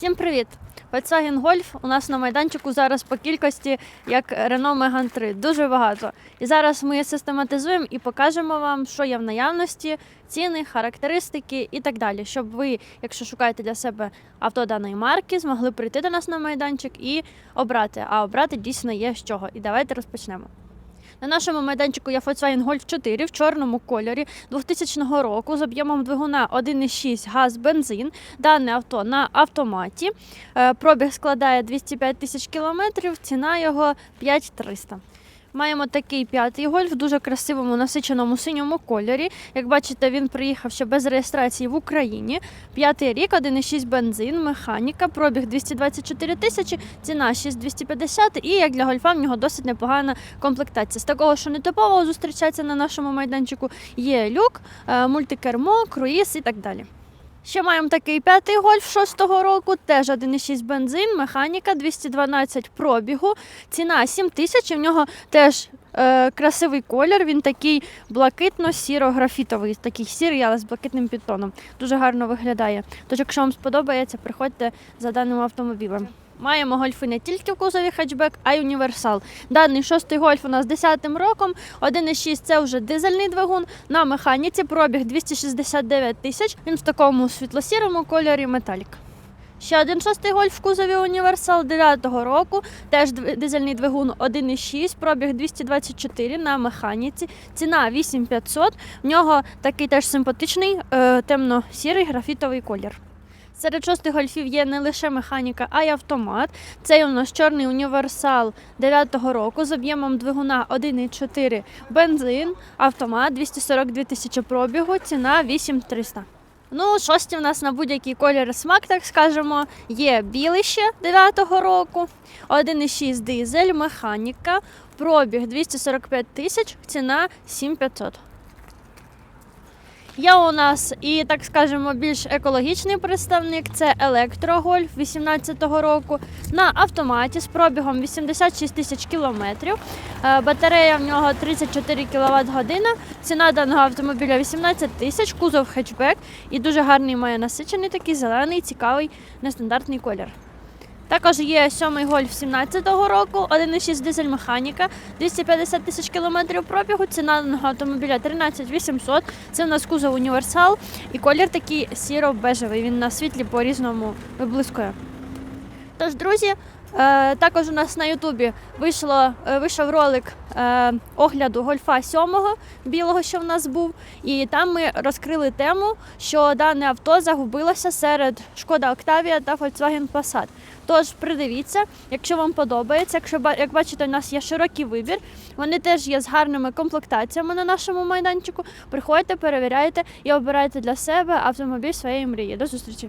Всім привіт! Volkswagen Golf у нас на майданчику зараз по кількості як Renault Megane 3. Дуже багато. І зараз ми систематизуємо і покажемо вам, що є в наявності, ціни, характеристики і так далі, щоб ви, якщо шукаєте для себе авто даної марки, змогли прийти до нас на майданчик і обрати. А обрати дійсно є з чого. І давайте розпочнемо. На нашому майданчику є Volkswagen Golf 4 в чорному кольорі 2000 року з об'ємом двигуна 1,6 газ бензин. Дане авто на автоматі. Е, Пробіг складає 205 тисяч кілометрів, ціна його 5300. Маємо такий п'ятий гольф в дуже красивому насиченому синьому кольорі. Як бачите, він приїхав ще без реєстрації в Україні. П'ятий рік, 1,6 бензин, механіка, пробіг 224 тисячі, ціна 6250 і як для гольфа в нього досить непогана комплектація. З такого, що не типового зустрічається на нашому майданчику, є люк, е, мультикермо, круїз і так далі. Ще маємо такий п'ятий гольф шостого року, теж 1,6 бензин, механіка, 212 пробігу, ціна 7 тисяч, У нього теж е, красивий колір, він такий блакитно-сіро-графітовий, такий сірий, але з блакитним підтоном. Дуже гарно виглядає. Тож, якщо вам сподобається, приходьте за даним автомобілем. Маємо гольфи не тільки в кузові хетчбек, а й універсал. Даний шостий гольф у нас 10-м роком, 1,6 це вже дизельний двигун. На механіці пробіг 269 тисяч. Він в такому світло-сірому кольорі металік. Ще один шостий гольф в кузові універсал 9-го року. Теж дизельний двигун 1,6, пробіг 224 на механіці. Ціна 8500. В нього такий теж симпатичний е, темно-сірий графітовий колір. Серед шостих гольфів є не лише механіка, а й автомат. Це у нас чорний універсал 9-го року з об'ємом двигуна 1,4 бензин, автомат 242 тисячі пробігу, ціна 8300. Ну, шості в нас на будь-який колір смак, так скажемо. Є білий ще 9-го року, 1,6 дизель, механіка, пробіг 245 тисяч, ціна 7500. Є у нас і, так скажемо, більш екологічний представник це електрогольф 18-го року на автоматі з пробігом 86 тисяч кілометрів. Е, Батарея в нього 34 кВт година. Ціна даного автомобіля 18 тисяч, кузов хетчбек і дуже гарний має насичений такий зелений, цікавий, нестандартний колір. Також є сьомий гольф 17-го року, 1,6 дизель механіка, 250 тисяч кілометрів пробігу. Ціна на автомобіля 13 800. Це в нас кузов універсал і колір такий сіро-бежевий. Він на світлі по-різному виблискує. Тож, друзі, також у нас на Ютубі вийшло, е, вийшов ролик е, огляду гольфа 7 білого, що в нас був. І там ми розкрили тему, що дане авто загубилося серед Шкода Октавія та Volkswagen Passat. Тож придивіться, якщо вам подобається, якщо як бачите, у нас є широкий вибір. Вони теж є з гарними комплектаціями на нашому майданчику. Приходьте, перевіряйте і обирайте для себе автомобіль своєї мрії. До зустрічі!